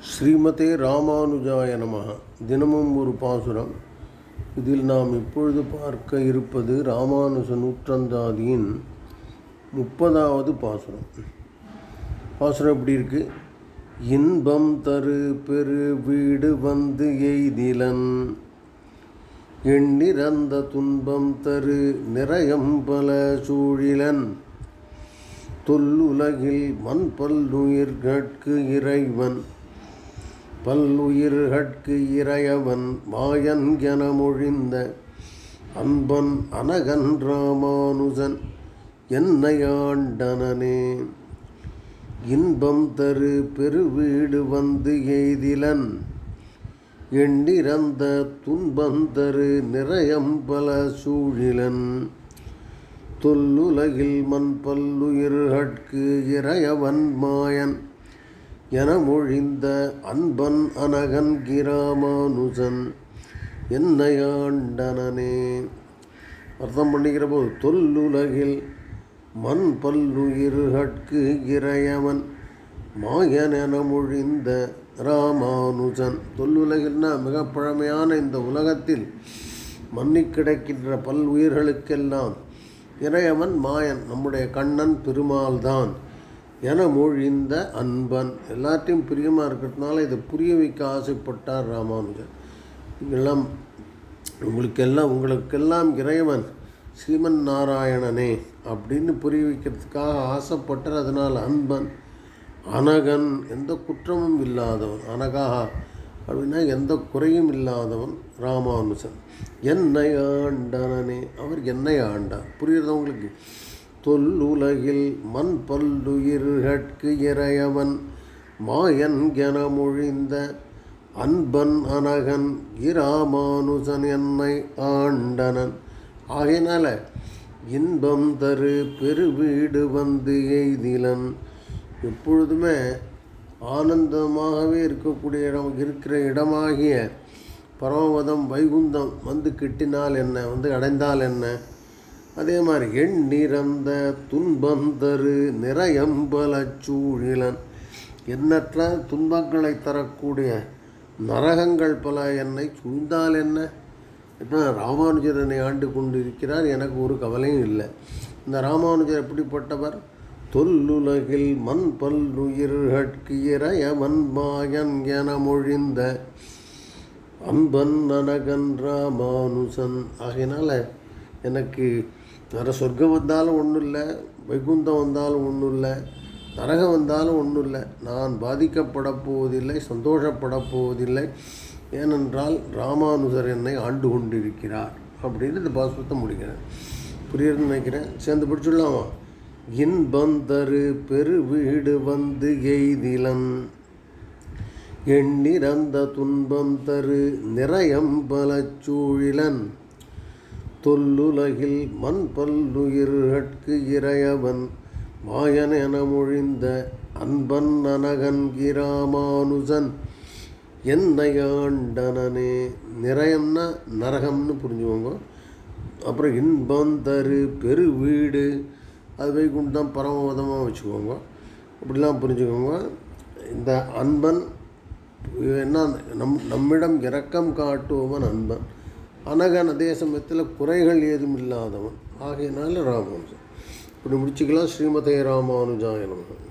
ஸ்ரீமதே ராமானுஜாய நமः தினமும் ஒரு பாசுரம். இதில் நாம் இப்பொழுது பார்க்க இருப்பது ராமானுஜ நூற்றந்தாதியின் முப்பதாவது பாசுரம். பாசுரம் எப்படி இருக்கு? இன்பம் தரு பெரு வீடு வந்து எய்திலன். எண்ணிறந்த துன்பம் தரு நிறையம் பல சூழிலன். தொல்லுலகில் மண் பல்லுயிர்கட்கு இறைவன். பல்லுயிர்கட்கு இறையவன் மாயன் என மொழிந்த அன்பன் அனகன் ராமானுஜன் என்னை ஆண்டனனே. இன்பம் தரு பெருவீடு வந்து எய்திலன். எண்ணிறந்த துன்பம் தரு நிறையம் பல சூழிலன். தொல்லுலகில் மண் பல்லுயிர்கட்கு இறையவன் மாயன். என மொழிந்த அன்பன் அனகன் கிராமானுஜன் என்னை ஆண்டனனே அர்த்தம் பண்ணிக்கிற போது தொல்லுலகில் மண் பல்லுயிர்கட்கு இறையவன் மாயன் என மொழிந்த ராமானுஜன். தொல்லுலகில்னா மிக பழமையான இந்த உலகத்தில் மன்னிக் கிடக்கின்ற பல் உயிர்களுக்கெல்லாம் இறையவன் மாயன் நம்முடைய கண்ணன் பெருமாள்தான். என மொழிந்த அன்பன் எல்லாத்தையும் பிரியமாக இருக்கிறதுனால இதை புரிய வைக்க ஆசைப்பட்டார் ராமானுஜன் எல்லாம் உங்களுக்கெல்லாம் உங்களுக்கெல்லாம் இறைவன் ஸ்ரீமன் நாராயணனே அப்படின்னு புரிய வைக்கிறதுக்காக ஆசைப்பட்டார். அதனால் அன்பன் அனகன் எந்த குற்றமும் இல்லாதவன் அனகாக அப்படின்னா எந்த குறையும் இல்லாதவன் ராமானுஜன். என்னை ஆண்டனனே அவர் என்னை ஆண்டார். புரியுறது உங்களுக்கு? தொல்லுலகில் மண் பல்லுயிர்கட்கு இறையவன் மாயன் என மொழிந்த அன்பன் அனகன் இராமானுசன் என்னை ஆண்டனன். ஆகையினால இன்பம் தரு பெருவீடு வந்து எய்திலன். எப்பொழுதுமே ஆனந்தமாகவே இருக்கக்கூடிய இடம் இருக்கிற இடமாகிய பரமபதம் வைகுந்தம் வந்து கிட்டினால் என்ன? வந்து அடைந்தால் என்ன? அதே மாதிரி எண் நிறந்த துன்பம் தரு நிறையம்பல சூழிலன். எண்ணற்ற துன்பங்களை தரக்கூடிய நரகங்கள் பல என்னை சூழ்ந்தால் என்ன? என்ன ராமானுஜர் என்னை ஆண்டு கொண்டிருக்கிறார் எனக்கு ஒரு கவலையும் இல்லை. இந்த ராமானுஜர் எப்படிப்பட்டவர்? தொல்லுலகில் மண் பல்லுயிர்கட்கு இறையவன் மாயன் என மொழிந்த அன்பன் நனகன் ராமானுசன். ஆகினால எனக்கு வேறு சொர்க்கம் வந்தாலும் ஒன்றும் இல்லை வைகுந்தம் வந்தாலும் ஒன்றும் இல்லை நரகம் வந்தாலும் ஒன்றும் இல்லை. நான் பாதிக்கப்பட போவதில்லை சந்தோஷப்பட போவதில்லை. ஏனென்றால் ராமானுஜர் என்னை ஆண்டு கொண்டிருக்கிறார் அப்படின்னு இந்த பாசுரத்தை முடிக்கிறேன். புரியுதுன்னு நினைக்கிறேன். சேர்ந்து பிடிச்சுடலாமா? இன்பந்தரு பெரு வீடு வந்து எய்திலன். எண்ணிறந்த துன்பம் தரு நிறையம் பல சூழிலன். தொல்லுலகில் மண் பல்லுயிர்கட்கு இறையவன் மாயன் என மொழிந்த அன்பன் அனகன் கிராமானுஜன் என்னை ஆண்டனனே நிறையம்னா நரகம்னு புரிஞ்சுக்கோங்க. அப்புறம் இன்பம் தரு பெரு வீடு அது வைகுண்டம் பரமபதமாக வச்சுக்கோங்க. இப்படிலாம் புரிஞ்சுக்கோங்க. இந்த அன்பன் என்ன நம் நம்மிடம் இரக்கம் காட்டுபவன் அன்பன். அனகன் அதே சமயத்தில் குறைகள் ஏதும் இல்லாதவன் ஆகையினால ராமானுஜன். இப்படி முடிச்சுக்கலாம் ஸ்ரீமதே ராமானுஜாயனம்